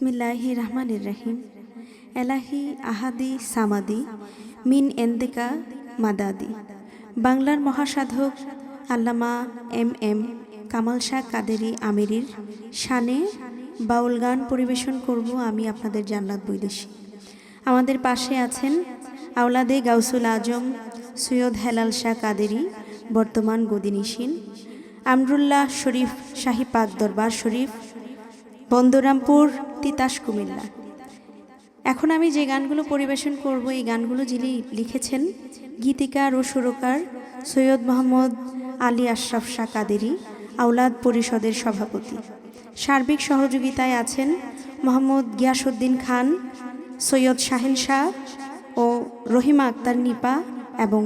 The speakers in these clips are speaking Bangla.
বিসমিল্লাহি রহমানির রহিম এলাহি আহাদি সামাদি, মিন এন্দিকা মাদাদি। বাংলার মহাসাধক আল্লামা এম এম কামাল শাহ কাদেরি আমিরির শানে বাউল গান পরিবেশন করব আমি আপনাদের জান্নাত বৈদেশী। আমাদের পাশে আছেন আওলাদে গাউসুল আজম, সৈয়দ হেলাল শাহ কাদেরি, বর্তমান গদিনিসীন আমরুল্লাহ শরীফ শাহী পাক দরবার শরীফ বন্দরামপুর, তিতাস কুমিল্লা। এখন আমি যে গানগুলো পরিবেশন করব, এই গানগুলো যিনি লিখেছেন, গীতিকার ও সুরকার সৈয়দ মোহাম্মদ আলী আশরাফ শাহ কাদেরি, আওলাদ পরিষদের সভাপতি। সার্বিক সহযোগিতায় আছেন মোহাম্মদ গিয়াসউদ্দিন খান, সৈয়দ শাহিন শাহ ও রহিমা আক্তার নিপা এবং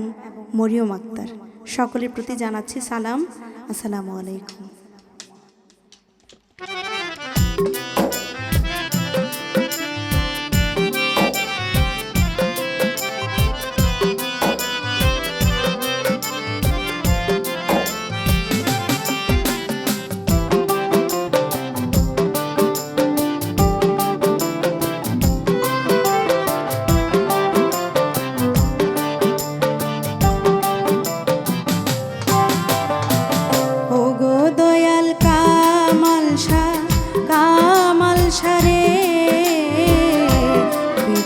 মরিয়ম আক্তার। সকলের প্রতি জানাচ্ছি সালাম। আসসালামু আলাইকুম।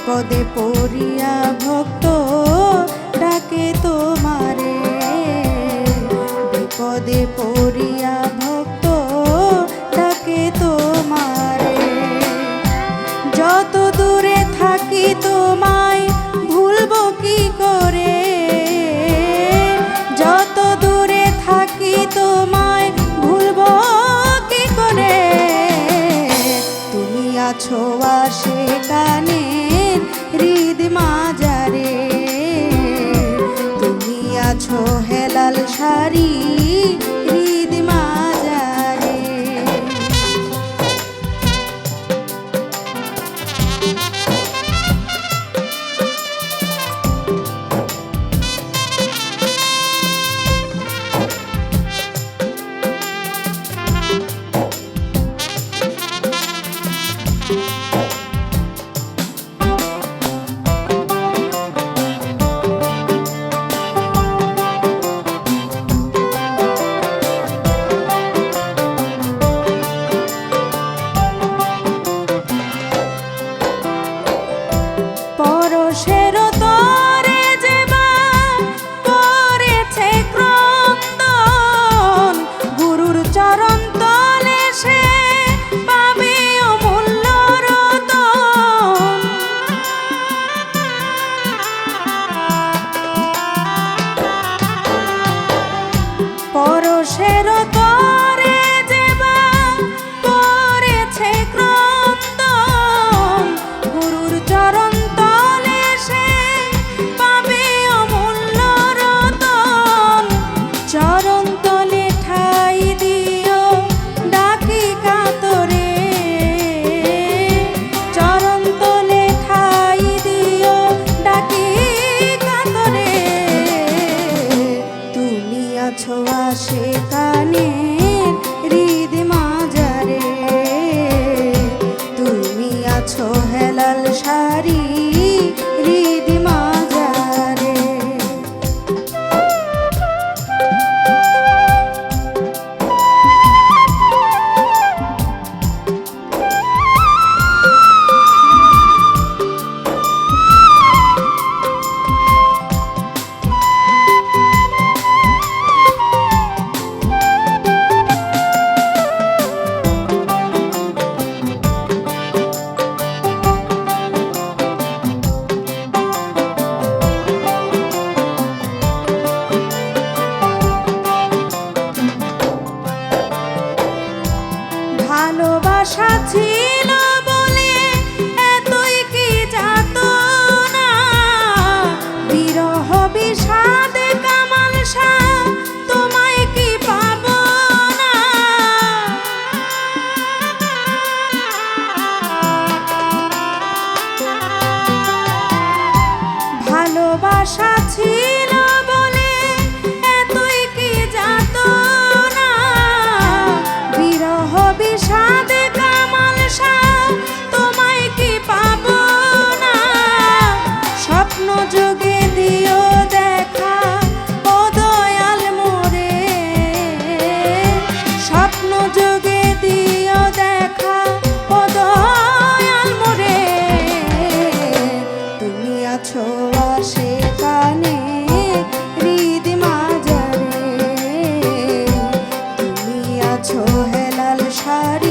বিপদে পড়িয়া ভক্ত ডাকে তোমারে। বিপদে পড়িয়া ভক্ত ডাকে তোমারে। যত দূরে থাকি তোমায় ভুলবো কি করে? যত দূরে থাকি তোমায় ভুলবো কি করে? তুমি আছো আসে কানে হৃদ তুমি আছো হেলাল শাড়ি পরশের পরেছ হেলাল শাড়ি